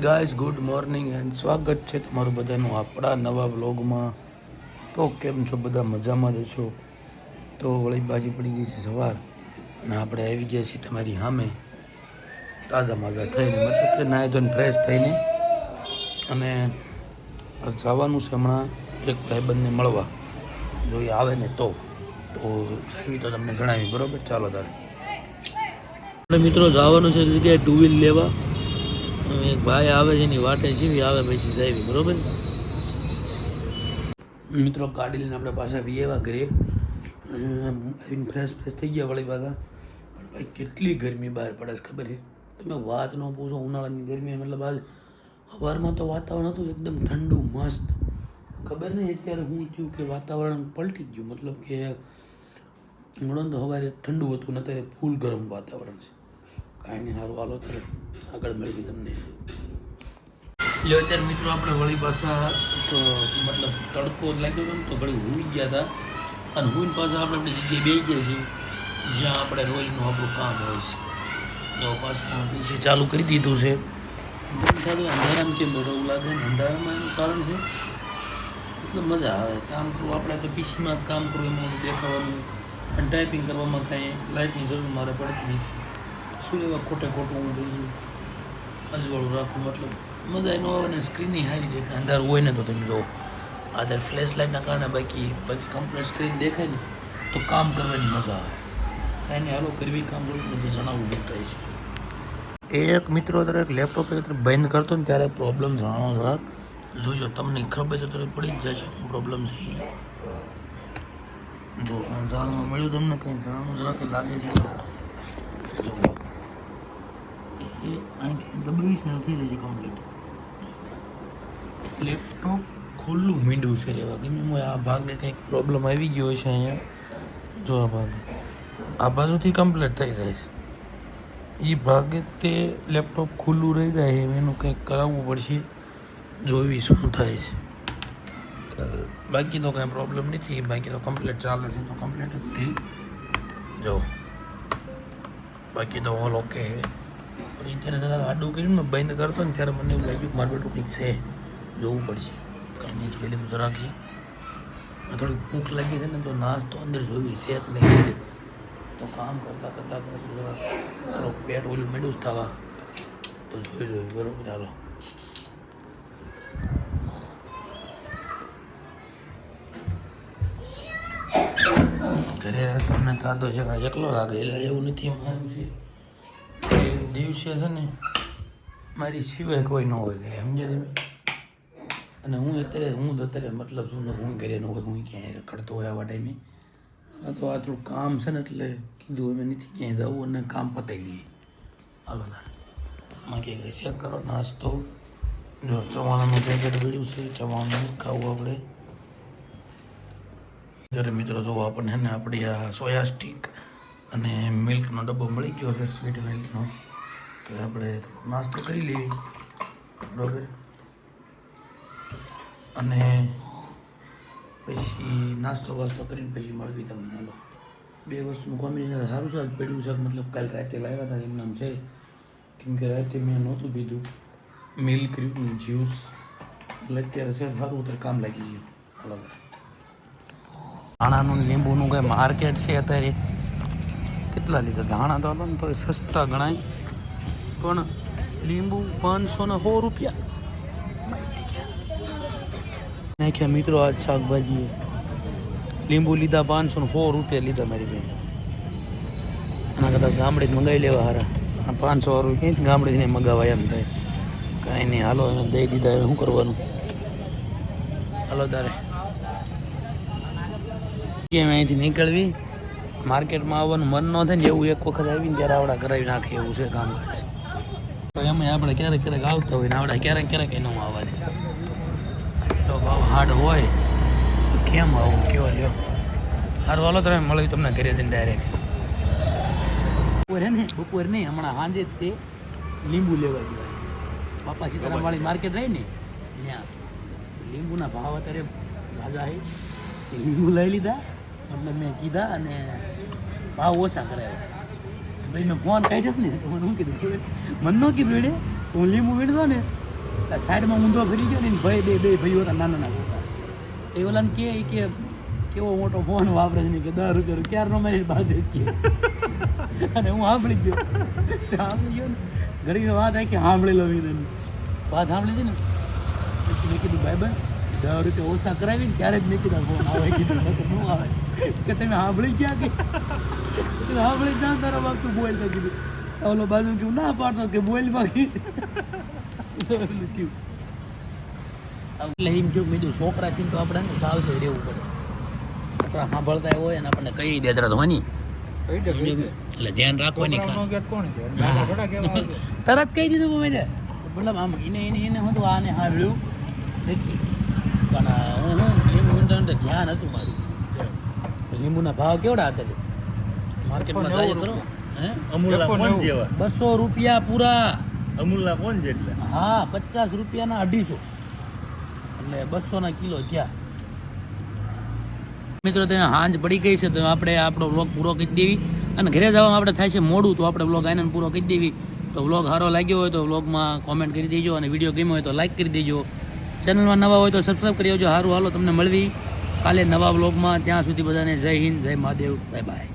Guys good morning and સ્વાગત છે તમારું બધાનું આપણા નવા વ્લોગમાં તો કેમ છો બધા? મજામાં જશો તો વળી બાજી પડી ગઈ છે સવાર અને આપણે આવી ગયા છીએ તમારી સામે તાજા માજા થઈને, મતલબ કે નાહી ધોઈને ફ્રેશ થઈને અને જવાનું છે હમણાં એક ભાઈબંધને મળવા. જો એ આવે ને તો તો જાવી તો તમને જણાવી, બરાબર? ચાલો તારે. મિત્રો જવાનું છે જગ્યાએ ટુ વ્હીલ લેવા. એક ભાઈ આવે છે, એની વાટે સીવી આવે પછી સાહેબી, બરોબર? મિત્રો, કાઢી લઈને આપણે પાછા વિયેવા ઘરે. આવીને ફ્રેશ ફ્રેશ થઈ ગયા વળી પાછા. પણ ભાઈ, કેટલી ગરમી બહાર પડે છે, ખબર છે? તમે વાત ન પૂછો, ઉનાળાની ગરમી મતલબ આજ સવારમાં તો વાતાવરણ હતું એકદમ ઠંડુ, મસ્ત. ખબર નહીં અત્યારે હું થયું કે વાતાવરણ પલટી ગયું, મતલબ કે હમણાં તો સવારે ઠંડુ હતું ને અત્યારે ફૂલ ગરમ વાતાવરણ છે. કાંઈ સારું હાલો કરે આગળ મેળવી તમને. લ્યો અત્યારે મિત્રો આપણે વળી પાછા તો મતલબ તડકો લાગ્યો હતો ને તો વળી હુઈ ગયા હતા. અને હુઈને પાછા આપણે આપણી જગ્યાએ બેસી ગયા છીએ, જ્યાં આપણે રોજનું આપણું કામ હોય છે. તો પાછું પીસી ચાલુ કરી દીધું છે. મને થતું અંધારામાં કેમ એવું લાગે ને અંધારામાં એનું કારણ છે? એટલે મજા આવે. કામ કરવું, આપણે તો પીસીમાં જ કામ કરવું, એમાં બધું દેખાવાનું. અને ટાઈપિંગ કરવામાં કાંઈ લાઇટની જરૂર મારે પડતી નથી. શું લેવા ખોટે ખોટું હું અજવાળું રાખું, મતલબ મજા ન આવે ને સ્ક્રીનની હારી દેખાય. અંધારું હોય ને તો તમે જો આધાર ફ્લેશ લાઇટના કારણે બાકી બાકી કમ્પ્લેટ સ્ક્રીન દેખાય ને, તો કામ કરવાની મજા આવે. કાંઈ હાલો, કરવી કામ કરવું બધું જણાવવું બતાય છે. એક મિત્રો દરેક લેપટોપ બંધ કરતો ને ત્યારે પ્રોબ્લેમ જણાવો જરાક જોજો, તમને ખબર તો તરત પડી જ જશે શું પ્રોબ્લેમ છે જો, જાણવા મળ્યું તમને કંઈ જાણવું જરાક લાગે છે. જો એ અહીંથી દબાવીશ ને થઈ જશે કમ્પ્લીટ લેપટોપ ખુલ્લું મીંડું છે એવા ગમે હું આ ભાગને કંઈક પ્રોબ્લેમ આવી ગયો છે અહીંયા. જો આ ભાગ. આ બાજુથી કમ્પ્લીટ થઈ જાય છે. એ ભાગે તે લેપટોપ ખુલ્લું રહી જાય એનું કંઈક કરાવવું પડશે. જોવી શું થાય છે. બાકી તો કાંઈ પ્રોબ્લેમ નથી. બાકી તો કમ્પ્લીટ ચાલે છે. તો કમ્પ્લીટ જ થઈ જો. બાકી તો ઓલ ઓકે પણ ત્યારે જરા આડું કર્યું ને બંધ કરતો ને ત્યારે મને એવું લાગ્યું મારું બેટું કંઈક છે, જોવું પડશે. કાંઈ નહીં, જોઈ લીધું જરાકી થોડીક ભૂખ લાગી છે ને તો નાસ્તો અંદર જોવી સેત નહીં તો કામ કરતાં કરતાં જરા થોડુંક પેટ ઓલું મેળવું જ થવા. તો જોઈ જોયું બરોબર ચાલો ઘરે તમને થતો છે એકલો લાગે એટલે એવું નથી મારું છે. એ દિવસે છે ને મારી સિવાય કોઈ ન હોય ઘરે સમજે તમે? અને હું અત્યારે, હું તો અત્યારે મતલબ શું હું ઘરે ન હોય, હું ક્યાંય કરતો હોય આવા ટાઈમે. આ તો આ થોડું કામ છે ને એટલે કીધું અમે નથી ક્યાંય જવું અને કામ પતાવી લઈએ. હાલો માં કે સેટ કરો, નાસ્તો. જો, ચવાણાનું પેકેટ મળ્યું છે, ચવાણું ખાવું આપણે. જ્યારે મિત્રો જો આપણને ને આપણી આ સોયા સ્ટીક અને મિલ્કનો ડબ્બો મળી ગયો છે સ્વીટ મિલ્કનો આપણે નાસ્તો કરી લેવી બરાબર? અને પછી નાસ્તો વાસ્તો કરીને પછી મળવી તમને, હાલો. બે વસ્તુનું કોમ્બિનેશન સારું છે પડ્યું છે, મતલબ કાલ રાતે લાવ્યા હતા એમ નામ છે. કેમ કે રાતે મેં નહોતું પીધું. મિલ્ક જ્યુસ એટલે અત્યારે છે, સારું, અત્યારે કામ લાગી ગયું. હાલો. ધાણાનું લીંબુનું કંઈ માર્કેટ છે અત્યારે? કેટલા લીધા? ધાણા તો આપણને તો સસ્તા ગણાય. પણ લીંબુ પાંચસો ને સો રૂપિયા. નાખ્યા મિત્રો આજ શાકભાજી લીંબુ લીધા, પાંચસો ને સો રૂપિયા લીધા મારી બેન. આના કરતાં ગામડે જ મંગાવી લેવા હારા. આ પાંચસો ગામડે ક્યાંથી નહીં મંગાવાય એમ થાય. કાંઈ નહીં, હાલો, એને દઈ દીધા, હવે શું કરવાનું? હાલો, તારે. કેમ અહીંથી નીકળવી. માર્કેટમાં આવવાનું મન ન થાય ને, એવું એક વખત આવીને ત્યારે આવડા કરાવી નાખે એવું છે કામકાજ. તો એમાં આપણે ક્યારેક ક્યારેક આવતા હોય ને આપણે ક્યારેક ક્યારેક એનો આવવા દે તો ભાવ હાર્ડ હોય, તો કેમ આવું? કયો લ્યો. સારું હાલો, તમે મળી તમને ઘરે જઈને ડાયરેક્ટ બપોરે ને, બપોરે નહીં, હમણાં સાંજે તે લીંબુ લેવા ગયા. બાપા સીતારામ વાળી માર્કેટ રહી ને, ત્યાં. લીંબુના ભાવ અત્યારે રાજા એ લીંબુ લઈ લીધા મતલબ મેં કીધા અને ભાવ ઓછા કરાવ્યા. ભાઈ ફોન કાઢ્યો ને, મને શું કીધું? મને ન કીધું એને? હું લીંબુ વીણતો ને સાઈડમાં ઊંધો ફરી ગયો ને ભાઈ બે બે ભાઈઓ હતા, નાના નાના હતા. એ ઓલાને કે ઈ કે, કેવો મોટો ફોન વાપરે છે કે દસ રૂપિયા ક્યારનો મારી બાજુ જ કે અને હું સાંભળી ગયો. સાંભળી ગયો ને ઘડી વાત આવી કે સાંભળી લો મેં તને વાત સાંભળી હતી ને, પછી મેં કીધું, ભાઈ ભાઈ દસ રૂપિયા ઓછા કરાવી ને ત્યારે જ મેં કીધા ફોન આવે, કીધું ન આવે. કે તમે સાંભળી ગયા કે? સાંભળી જાણ તારા બાપ તું બોલ તો કીધું. ઓલો બાજુ કે ના પાડતો કે બોલ બાકી? એટલે એમ જો મેં કીધું છોકરાથી તો આપણે ને સાવચેત રહેવું પડે. છોકરા સાંભળતા હોય અને આપણને કહી દે તો હની એટલે ધ્યાન રાખવાની તરત કહી દીધું મેં મતલબ આમ એને એને એને હતું આને સાંભળ્યું નથી. પણ હું હું ધ્યાન હતું મારું. લીંબુના ભાવ કેવડા હતા માર્કેટમાં જાય કરો અમૂલના કોણ જેવા. બસો રૂપિયા પૂરા. અમૂલના કોણ જેટલા હા પચાસ રૂપિયાના અઢીસો. એટલે બસોના કિલો થયા. મિત્રો તમે હાંજ પડી ગઈ છે તો આપણે આપણો વ્લોગ પૂરો કરી દેવી. અને ઘરે જવામાં આપણે થાય છે મોડું તો આપણે વ્લોગ આઈને પૂરો કરી દેવી. તો વ્લોગ સારો લાગ્યો હોય તો વ્લોગમાં કોમેન્ટ કરી દેજો અને વીડિયો ગમ્યો હોય તો લાઈક કરી દેજો. ચેનલમાં નવા હોય તો સબસ્ક્રાઈબ કરી દેજો સારું હાલો તમને મળવી. કાલે નવા બ્લોગમાં ત્યાં સુધી બધાને જય હિન્દ જય મહાદેવ બાય બાય.